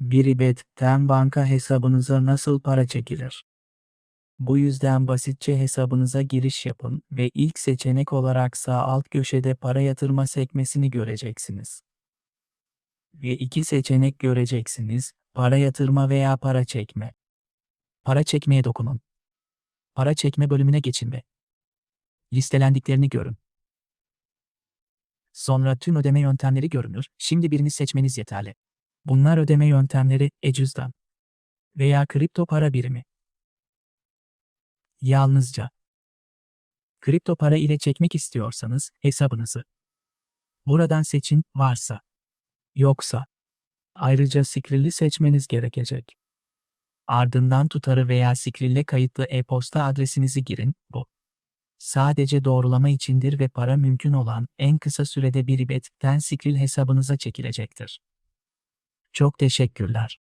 Biribet'ten banka hesabınıza nasıl para çekilir? Bu yüzden basitçe hesabınıza giriş yapın ve ilk seçenek olarak sağ alt köşede para yatırma sekmesini göreceksiniz. Ve iki seçenek göreceksiniz, para yatırma veya para çekme. Para çekmeye dokunun. Para çekme bölümüne geçin ve listelendiklerini görün. Sonra tüm ödeme yöntemleri görünür. Şimdi birini seçmeniz yeterli. Bunlar ödeme yöntemleri e-cüzdan veya kripto para birimi. Yalnızca kripto para ile çekmek istiyorsanız hesabınızı buradan seçin varsa. Yoksa ayrıca Skrill'i seçmeniz gerekecek. Ardından tutarı veya Skrill'e kayıtlı e-posta adresinizi girin. Bu sadece doğrulama içindir ve para mümkün olan en kısa sürede Biribet'ten Skrill hesabınıza çekilecektir. Çok teşekkürler.